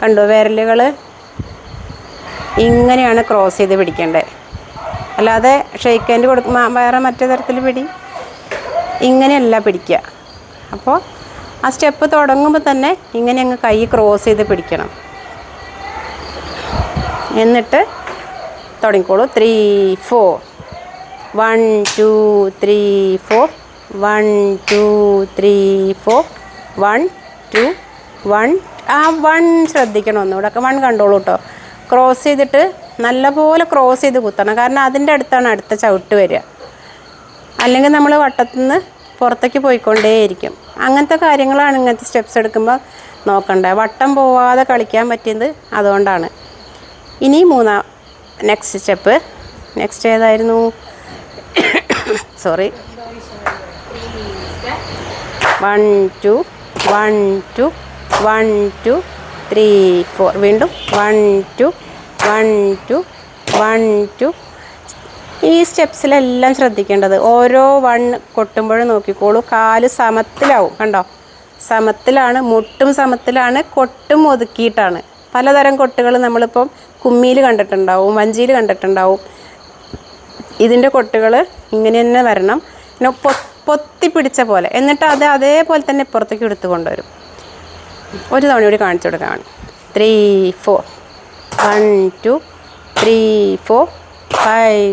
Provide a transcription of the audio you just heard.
കണ്ടോ വിരലുകൾ ഇങ്ങനെയാണ് ക്രോസ് ചെയ്ത് പിടിക്കേണ്ടത് അല്ലാതെ ഷെയ്ക്ക് ഹാൻഡ് കൊടുക്കുമ്പോൾ വേറെ മറ്റേ തരത്തിൽ പിടി. ഇങ്ങനെയല്ല പിടിക്കുക അപ്പോൾ ആ സ്റ്റെപ്പ് തുടങ്ങുമ്പോൾ തന്നെ ഇങ്ങനെ അങ്ങ് കൈ ക്രോസ് ചെയ്ത് പിടിക്കണം. എന്നിട്ട് തുടങ്ങിക്കോളൂ. Three four one two three four one two three four one two one ആ വൺ ശ്രദ്ധിക്കണം ഒന്നുകൂടെ. വൺ കണ്ടോളൂ കേട്ടോ ക്രോസ് ചെയ്തിട്ട് നല്ലപോലെ ക്രോസ് ചെയ്ത് കുത്തണം. കാരണം അതിന്റെ അടുത്താണ് അടുത്ത ചവിട്ട് വരിക. അല്ലെങ്കിൽ നമ്മൾ വട്ടത്തുനിന്ന് പുറത്തേക്ക് പോയിക്കൊണ്ടേയിരിക്കും. അങ്ങനത്തെ കാര്യങ്ങളാണ് ഇങ്ങനത്തെ സ്റ്റെപ്സ് എടുക്കുമ്പോൾ നോക്കണ്ടേ. വട്ടം പോവാതെ കളിക്കാൻ പറ്റിയത് അതുകൊണ്ടാണ്. ഇനി മൂന്നാം നെക്സ്റ്റ് സ്റ്റെപ്പ് നെക്സ്റ്റ് ഏതായിരുന്നു? Sorry one two one two one two three four. വീണ്ടും one two one two one two. ഈ സ്റ്റെപ്സിലെല്ലാം ശ്രദ്ധിക്കേണ്ടത് ഓരോ വൺ കൊട്ടുമ്പോഴും നോക്കിക്കോളൂ. കാൽ സമത്തിലാവും കണ്ടോ? സമത്തിലാണ് മുട്ടും സമത്തിലാണ് കൊട്ടും ഒതുക്കിയിട്ടാണ്. പലതരം കൊട്ടുകൾ നമ്മളിപ്പം കുമ്മിയിൽ കണ്ടിട്ടുണ്ടാവും വഞ്ചിയിൽ കണ്ടിട്ടുണ്ടാവും. ഇതിന്റെ കൊട്ടുകൾ ഇങ്ങനെ തന്നെ വരണം. പിന്നെ പൊത്തി പിടിച്ച പോലെ. എന്നിട്ട് അത് അതേപോലെ തന്നെ ഇപ്പുറത്തേക്ക് എടുത്തു കൊണ്ടുവരും. ഒരു തവണ കൂടി കാണിച്ചു കൊടുക്കാണ് three four one two three four five